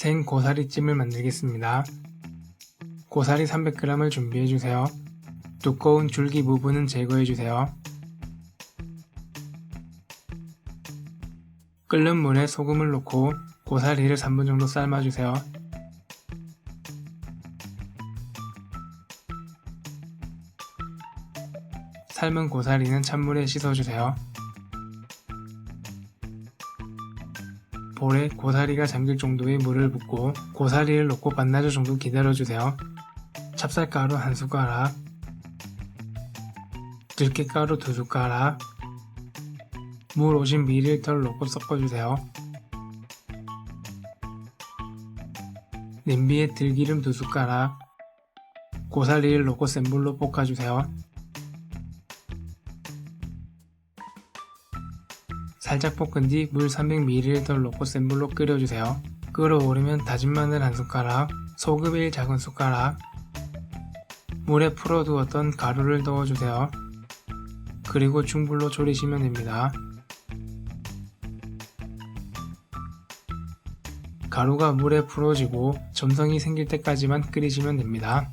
생 고사리찜을 만들겠습니다. 고사리 300g을 준비해주세요. 두꺼운 줄기 부분은 제거해주세요. 끓는 물에 소금을 넣고 고사리를 3분 정도 삶아주세요. 삶은 고사리는 찬물에 씻어주세요. 볼에 고사리가 잠길 정도의 물을 붓고 고사리를 넣고 반나절 정도 기다려주세요. 찹쌀가루 한 숟가락, 들깨가루 두 숟가락, 물 50ml를 넣고 섞어주세요. 냄비에 들기름 두 숟가락, 고사리를 넣고 센 불로 볶아주세요. 살짝 볶은 뒤 물 300ml 넣고 센 불로 끓여주세요. 끓어오르면 다진 마늘 한 숟가락, 소금 1 작은 숟가락, 물에 풀어두었던 가루를 넣어주세요. 그리고 중불로 졸이시면 됩니다. 가루가 물에 풀어지고 점성이 생길 때까지만 끓이시면 됩니다.